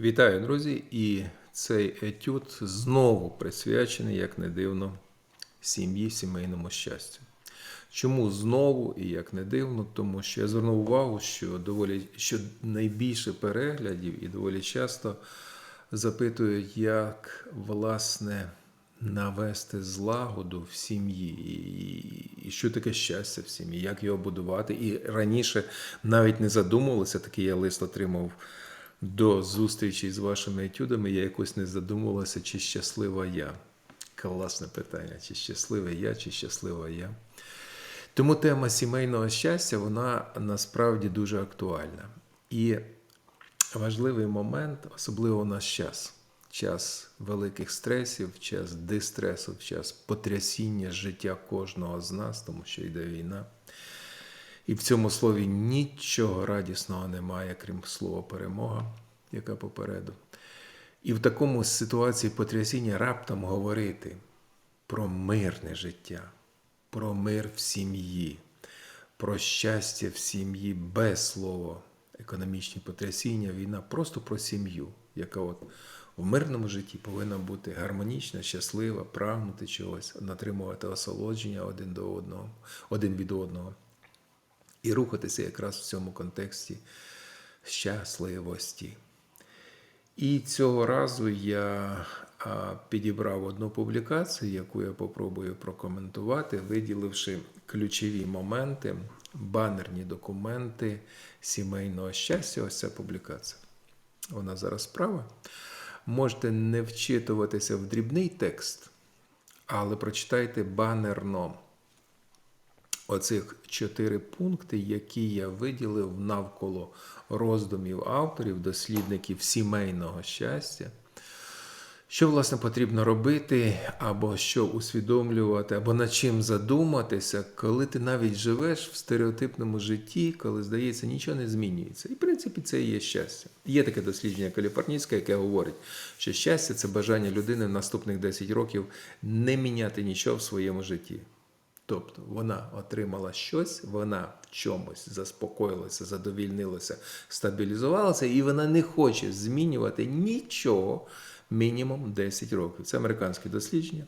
Вітаю, друзі! І цей етюд знову присвячений, як не дивно, сім'ї, сімейному щастю. Чому знову і як не дивно? Тому що я звернув увагу, що доволі що найбільше переглядів і доволі часто запитують, як власне навести злагоду в сім'ї, і, і що таке щастя в сім'ї, як його будувати. І раніше навіть не задумувалися, такий я лист отримав до зустрічі з вашими етюдами, я якось не задумувалася, чи щаслива я. Класне питання, чи щасливий я, чи щаслива я. Тому тема сімейного щастя, вона насправді дуже актуальна. І важливий момент, особливо у нас час. Час великих стресів, час дистресу, час потрясіння життя кожного з нас, тому що йде війна. І в цьому слові нічого радісного немає, крім слова перемога, яка попереду. І в такому ситуації потрясіння раптом говорити про мирне життя, про мир в сім'ї, про щастя в сім'ї без слова, економічні потрясіння, війна, просто про сім'ю, яка от в мирному житті повинна бути гармонічна, щаслива, прагнути чогось, отримувати осолодження один до одного, один від одного і рухатися якраз в цьому контексті щасливості. І цього разу я підібрав одну публікацію, яку я попробую прокоментувати, виділивши ключові моменти, банерні документи сімейного щастя. Ось ця публікація. Вона зараз справа. Можете не вчитуватися в дрібний текст, але прочитайте банерно оцих чотири пункти, які я виділив навколо роздумів авторів, дослідників сімейного щастя. Що, власне, потрібно робити, або що усвідомлювати, або над чим задуматися, коли ти навіть живеш в стереотипному житті, коли, здається, нічого не змінюється. І, в принципі, це і є щастя. Є таке дослідження каліфорнійське, яке говорить, що щастя це бажання людини в наступних 10 років не міняти нічого в своєму житті. Тобто вона отримала щось, вона в чомусь заспокоїлася, задовільнилася, стабілізувалася, і вона не хоче змінювати нічого мінімум 10 років. Це американське дослідження.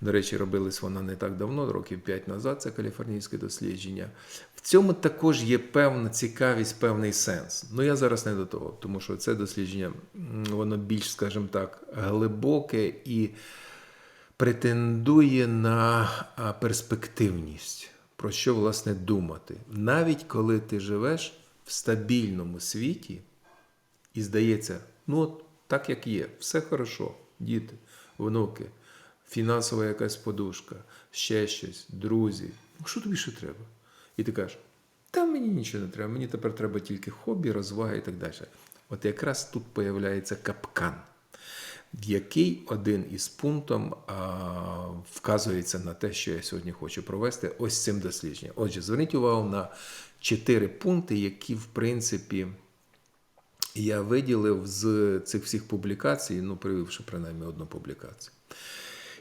До речі, робилось воно не так давно, років 5 назад, це каліфорнійське дослідження. В цьому також є певна цікавість, певний сенс. Ну я зараз не до того, тому що це дослідження, воно більш, скажімо так, глибоке і претендує на перспективність, про що власне думати. Навіть коли ти живеш в стабільному світі, і здається, ну от так як є, все хорошо, діти, внуки, фінансова якась подушка, ще щось, друзі. Ну що тобі ще треба? І ти кажеш, та мені нічого не треба, мені тепер треба тільки хобі, розвага і так далі. От якраз тут появляється капкан який один із пунктів вказується на те, що я сьогодні хочу провести ось цим дослідженням. Отже, зверніть увагу на чотири пункти, які, в принципі, я виділив з цих всіх публікацій, ну, привівши принаймні одну публікацію.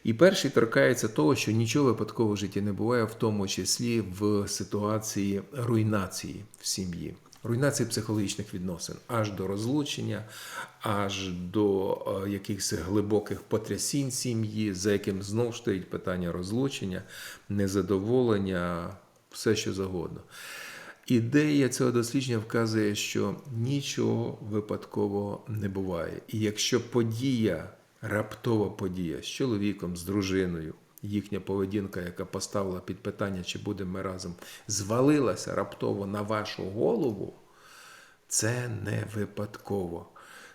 І перший торкається того, що нічого випадкового в житті не буває, в тому числі в ситуації руйнації в сім'ї руйнації психологічних відносин аж до розлучення, аж до е, якихось глибоких потрясінь сім'ї, за яким знову стоїть питання розлучення, незадоволення, все що завгодно. Ідея цього дослідження вказує, що нічого випадкового не буває. І якщо подія, раптова подія з чоловіком, з дружиною, їхня поведінка, яка поставила під питання, чи будемо ми разом, звалилася раптово на вашу голову, це не випадково.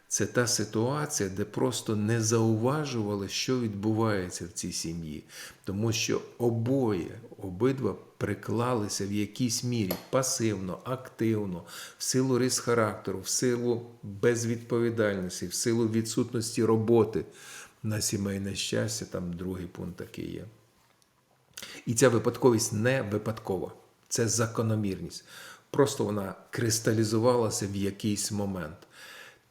Це та ситуація, де просто не зауважували, що відбувається в цій сім'ї. Тому що обоє, обидва приклалися в якійсь мірі пасивно, активно, в силу рис характеру, в силу безвідповідальності, в силу відсутності роботи на сімейне щастя, там другий пункт такий є. І ця випадковість не випадкова, це закономірність. Просто вона кристалізувалася в якийсь момент.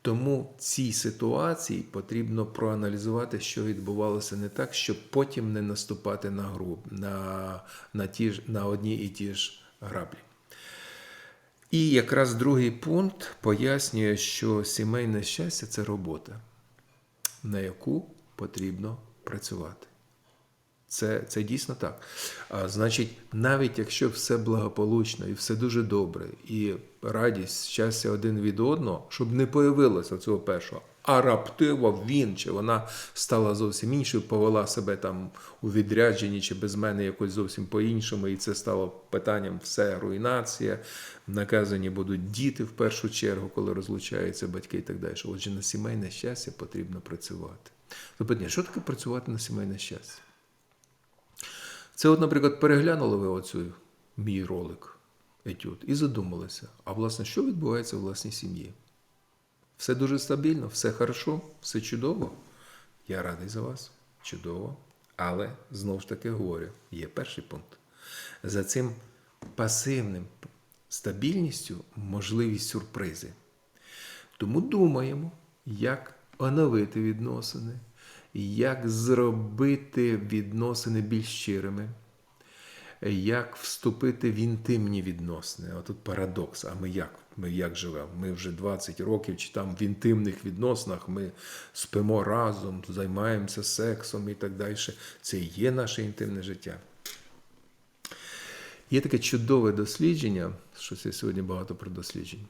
Тому в цій ситуації потрібно проаналізувати, що відбувалося не так, щоб потім не наступати на гру, на, на, ті ж, на одні і ті ж граблі. І якраз другий пункт пояснює, що сімейне щастя це робота, на яку потрібно працювати. Це, це дійсно так. А, значить, навіть якщо все благополучно і все дуже добре, і радість, щастя один від одного, щоб не появилося цього першого, а раптово він чи вона стала зовсім іншою, повела себе там у відрядженні чи без мене якось зовсім по-іншому, і це стало питанням все руйнація. Наказані будуть діти в першу чергу, коли розлучаються батьки і так далі. Отже, на сімейне щастя потрібно працювати. Тобто, що таке працювати на сімейне щастя? Це, от, наприклад, переглянули ви оцю мій ролик, етюд, і задумалися, а власне, що відбувається в власній сім'ї? Все дуже стабільно, все хорошо, все чудово. Я радий за вас, чудово. Але знову ж таки говорю, є перший пункт. За цим пасивним стабільністю можливість сюрпризи. Тому думаємо, як оновити відносини, як зробити відносини більш щирими, як вступити в інтимні відносини. А тут парадокс. А ми як? Ми як живемо? Ми вже 20 років чи там в інтимних відносинах ми спимо разом, займаємося сексом і так далі. Це і є наше інтимне життя. Є таке чудове дослідження, щось я сьогодні багато про досліджень.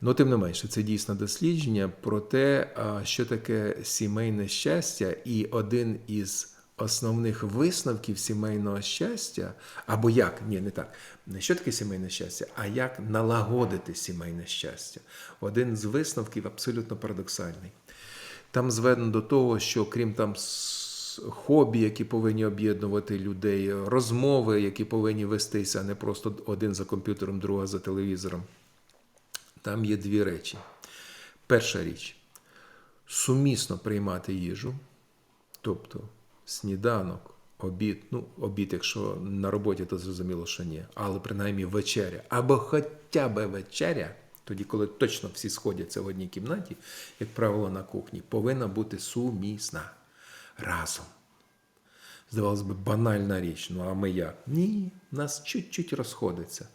Ну, тим не менше, це дійсно дослідження про те, що таке сімейне щастя, і один із основних висновків сімейного щастя, або як, ні, не так, не що таке сімейне щастя, а як налагодити сімейне щастя. Один з висновків абсолютно парадоксальний. Там зведено до того, що крім там хобі, які повинні об'єднувати людей, розмови, які повинні вестися, а не просто один за комп'ютером, друга за телевізором. Там є дві речі. Перша річ сумісно приймати їжу, тобто сніданок, обід, ну, обід, якщо на роботі, то зрозуміло, що ні, але принаймні вечеря, або хоча б вечеря, тоді, коли точно всі сходяться в одній кімнаті, як правило, на кухні, повинна бути сумісна разом. Здавалось би, банальна річ. Ну а ми як? Ні, нас чуть-чуть розходиться.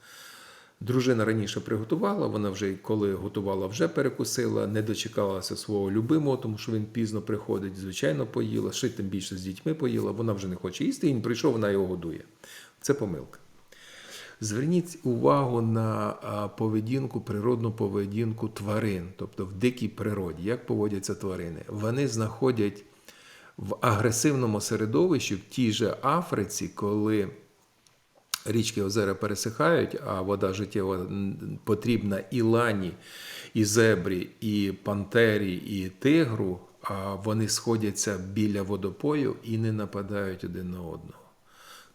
Дружина раніше приготувала, вона вже коли готувала, вже перекусила, не дочекалася свого любимого, тому що він пізно приходить, звичайно, поїла, ще тим більше з дітьми поїла, вона вже не хоче їсти, він прийшов, вона його годує. Це помилка. Зверніть увагу на поведінку, природну поведінку тварин, тобто в дикій природі, як поводяться тварини. Вони знаходять в агресивному середовищі, в тій же Африці, коли річки озера пересихають, а вода життєва м, потрібна і лані, і зебрі, і пантері, і тигру, а вони сходяться біля водопою і не нападають один на одного.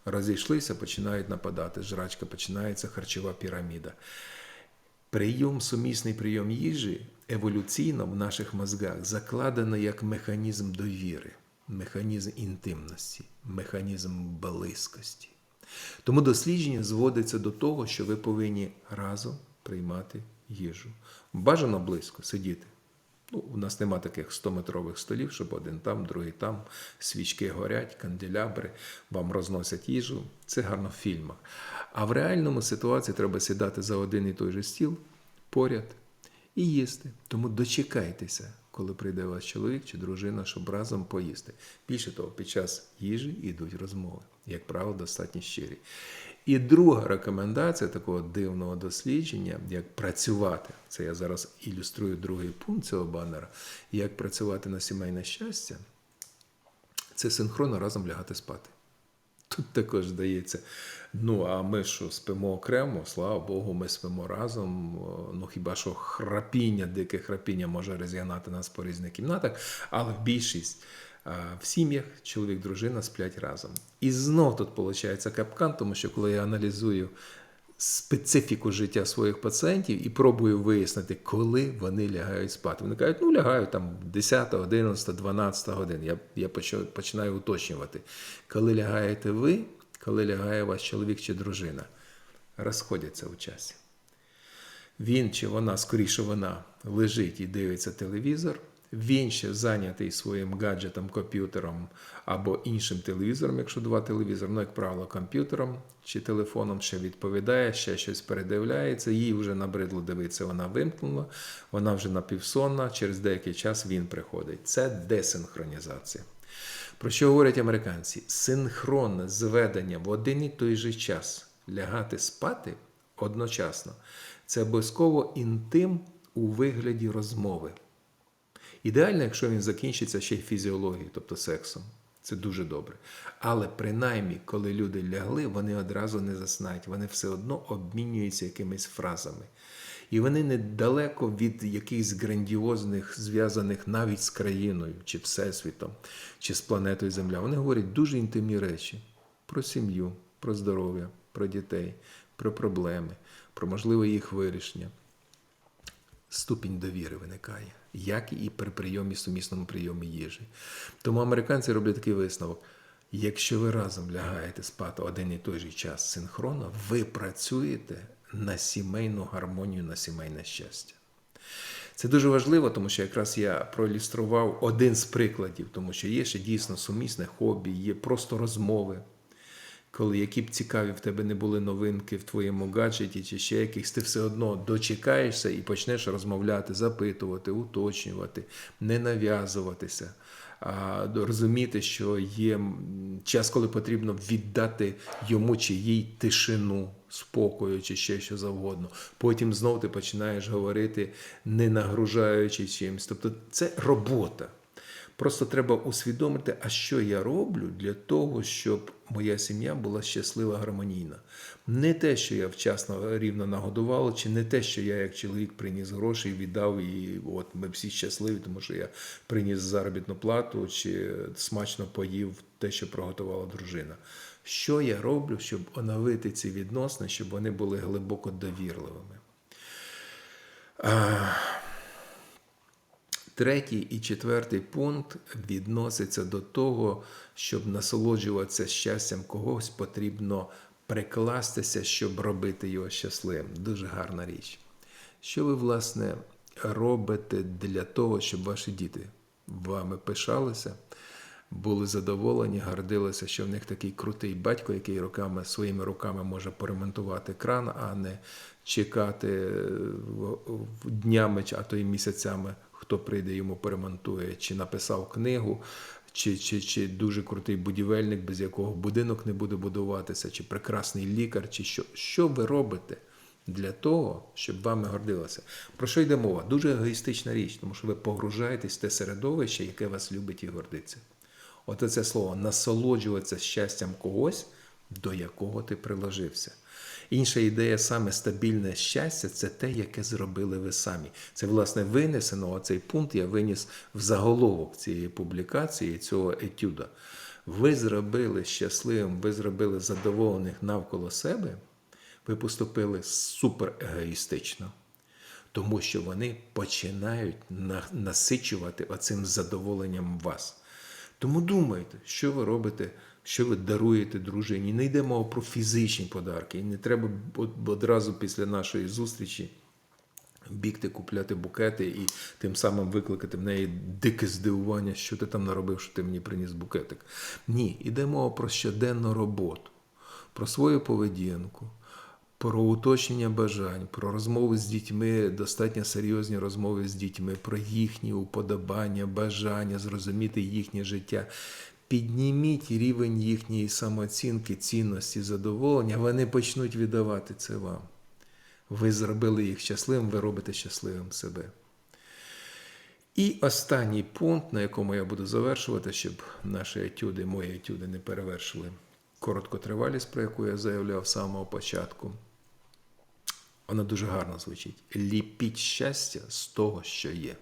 Розійшлися, починають нападати. Жрачка починається харчова піраміда. Прийом, сумісний прийом їжі еволюційно в наших мозгах закладено як механізм довіри, механізм інтимності, механізм близькості. Тому дослідження зводиться до того, що ви повинні разом приймати їжу. Бажано близько сидіти. Ну, у нас нема таких 100-метрових столів, щоб один там, другий там, свічки горять, канделябри, вам розносять їжу. Це гарно в фільмах. А в реальному ситуації треба сідати за один і той же стіл поряд і їсти. Тому дочекайтеся, коли прийде ваш чоловік чи дружина, щоб разом поїсти. Більше того, під час їжі йдуть розмови, як правило, достатньо щирі. І друга рекомендація такого дивного дослідження, як працювати, це я зараз ілюструю другий пункт цього банера, як працювати на сімейне щастя, це синхронно разом лягати спати. Тут також здається, ну а ми що спимо окремо, слава Богу, ми спимо разом. Ну хіба що храпіння, дике храпіння може розігнати нас по різних кімнатах, але більшість в сім'ях чоловік, дружина сплять разом. І знов тут виходить капкан, тому що коли я аналізую специфіку життя своїх пацієнтів і пробую вияснити, коли вони лягають спати. Вони кажуть, ну лягають там 10, 11, 12 годин. Я, я починаю уточнювати. Коли лягаєте ви, коли лягає ваш чоловік чи дружина, розходяться у часі. Він чи вона, скоріше вона, лежить і дивиться телевізор, він ще зайнятий своїм гаджетом, комп'ютером або іншим телевізором, якщо два телевізори, ну, як правило, комп'ютером чи телефоном ще відповідає, ще щось передивляється, їй вже набридло дивитися, вона вимкнула, вона вже напівсонна, через деякий час він приходить. Це десинхронізація. Про що говорять американці? Синхронне зведення в один і той же час лягати спати одночасно. Це обов'язково інтим у вигляді розмови. Ідеально, якщо він закінчиться ще й фізіологією, тобто сексом. Це дуже добре. Але принаймні, коли люди лягли, вони одразу не заснають, вони все одно обмінюються якимись фразами. І вони недалеко від якихось грандіозних, зв'язаних навіть з країною, чи всесвітом, чи з планетою Земля. Вони говорять дуже інтимні речі про сім'ю, про здоров'я, про дітей, про проблеми, про можливе їх вирішення. Ступінь довіри виникає, як і при прийомі сумісному прийомі їжі. Тому американці роблять такий висновок: якщо ви разом лягаєте спати один і той же час синхронно, ви працюєте на сімейну гармонію, на сімейне щастя. Це дуже важливо, тому що якраз я проілюстрував один з прикладів, тому що є ще дійсно сумісне хобі, є просто розмови. Коли які б цікаві в тебе не були новинки в твоєму гаджеті чи ще якихось, ти все одно дочекаєшся і почнеш розмовляти, запитувати, уточнювати, не нав'язуватися, розуміти, що є час, коли потрібно віддати йому чи їй тишину, спокою чи ще що завгодно. Потім знов ти починаєш говорити, не нагружаючи чимось. Тобто це робота. Просто треба усвідомити, а що я роблю для того, щоб моя сім'я була щаслива, гармонійна. Не те, що я вчасно рівно нагодувала, чи не те, що я як чоловік приніс гроші і віддав, і от ми всі щасливі, тому що я приніс заробітну плату, чи смачно поїв те, що приготувала дружина. Що я роблю, щоб оновити ці відносини, щоб вони були глибоко довірливими? Третій і четвертий пункт відноситься до того, щоб насолоджуватися щастям когось, потрібно прикластися, щоб робити його щасливим. Дуже гарна річ. Що ви, власне, робите для того, щоб ваші діти вами пишалися, були задоволені, гордилися, що в них такий крутий батько, який руками, своїми руками може поремонтувати кран, а не чекати днями, а то й місяцями хто прийде йому поремонтує, чи написав книгу, чи, чи, чи дуже крутий будівельник, без якого будинок не буде будуватися, чи прекрасний лікар, чи що. Що ви робите для того, щоб вами гордилося? Про що йде мова? Дуже егоїстична річ, тому що ви погружаєтесь в те середовище, яке вас любить і гордиться. От це слово насолоджуватися щастям когось, до якого ти приложився. Інша ідея саме стабільне щастя це те, яке зробили ви самі. Це, власне, винесено, оцей пункт я виніс в заголовок цієї публікації, цього етюда. Ви зробили щасливим, ви зробили задоволених навколо себе, ви поступили супер егоїстично. Тому що вони починають насичувати оцим задоволенням вас. Тому думайте, що ви робите що ви даруєте дружині. Не йде мова про фізичні подарки. І не треба одразу після нашої зустрічі бігти, купляти букети і тим самим викликати в неї дике здивування, що ти там наробив, що ти мені приніс букетик. Ні, йде мова про щоденну роботу, про свою поведінку. Про уточнення бажань, про розмови з дітьми, достатньо серйозні розмови з дітьми, про їхні уподобання, бажання, зрозуміти їхнє життя. Підніміть рівень їхньої самооцінки, цінності, задоволення, вони почнуть віддавати це вам. Ви зробили їх щасливим, ви робите щасливим себе. І останній пункт, на якому я буду завершувати, щоб наші етюди, мої етюди не перевершили короткотривалість, про яку я заявляв з самого початку. Вона дуже гарно звучить. Ліпіть щастя з того, що є.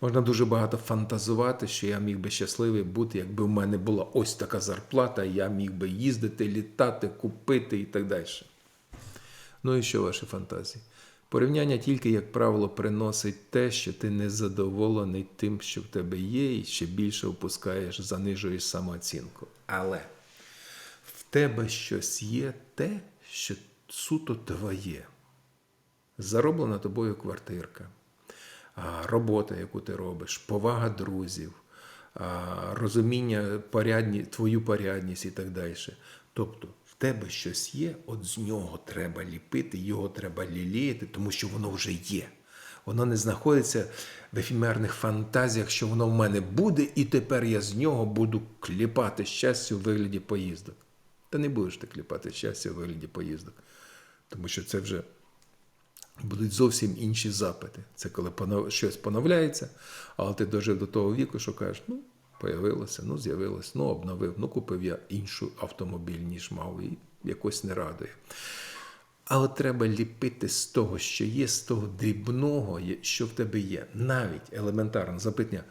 Можна дуже багато фантазувати, що я міг би щасливий бути, якби в мене була ось така зарплата, я міг би їздити, літати, купити і так далі. Ну і що ваші фантазії? Порівняння тільки, як правило, приносить те, що ти не задоволений тим, що в тебе є, і ще більше опускаєш, занижуєш самооцінку. Але в тебе щось є те, що суто твоє. Зароблена тобою квартирка робота, яку ти робиш, повага друзів, розуміння порядні, твою порядність і так далі. Тобто в тебе щось є, от з нього треба ліпити, його треба ліліяти, тому що воно вже є. Воно не знаходиться в ефемерних фантазіях, що воно в мене буде, і тепер я з нього буду кліпати щастя у вигляді поїздок. Та не будеш ти кліпати щастя у вигляді поїздок, тому що це вже будуть зовсім інші запити. Це коли щось поновляється, але ти дожив до того віку, що кажеш, ну, появилося, ну, з'явилось, ну, обновив, ну, купив я іншу автомобіль, ніж мав, і якось не радує. А от треба ліпити з того, що є, з того дрібного, що в тебе є. Навіть елементарно запитання.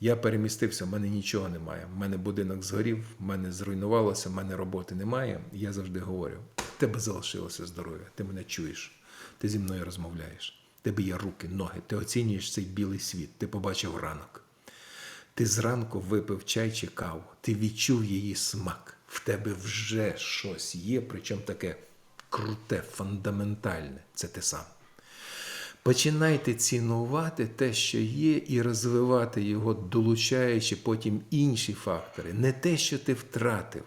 Я перемістився, в мене нічого немає. В мене будинок згорів, в мене зруйнувалося, в мене роботи немає. Я завжди говорю: в тебе залишилося здоров'я, ти мене чуєш, ти зі мною розмовляєш. Тебе є руки, ноги, ти оцінюєш цей білий світ, ти побачив ранок. Ти зранку випив чай чи каву, ти відчув її смак. В тебе вже щось є, причому таке круте, фундаментальне. Це ти сам. Починайте цінувати те, що є, і розвивати його, долучаючи потім інші фактори. Не те, що ти втратив,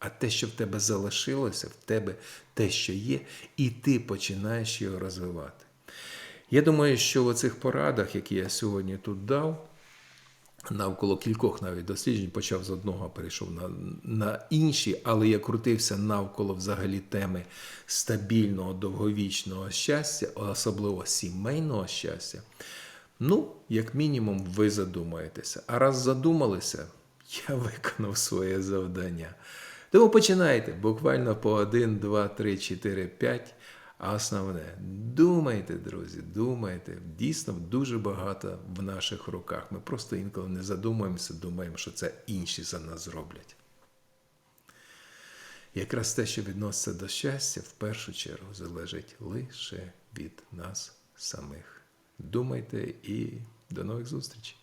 а те, що в тебе залишилося, в тебе те, що є, і ти починаєш його розвивати. Я думаю, що в цих порадах, які я сьогодні тут дав, навколо кількох навіть досліджень, почав з одного, перейшов на, на інші, але я крутився навколо взагалі теми стабільного, довговічного щастя, особливо сімейного щастя. Ну, як мінімум, ви задумаєтеся. А раз задумалися, я виконав своє завдання. Тому починайте буквально по 1, 2, 3, 4, 5. А основне, думайте, друзі, думайте. Дійсно, дуже багато в наших руках. Ми просто інколи не задумуємося, думаємо, що це інші за нас зроблять. Якраз те, що відноситься до щастя, в першу чергу залежить лише від нас самих. Думайте і до нових зустрічей!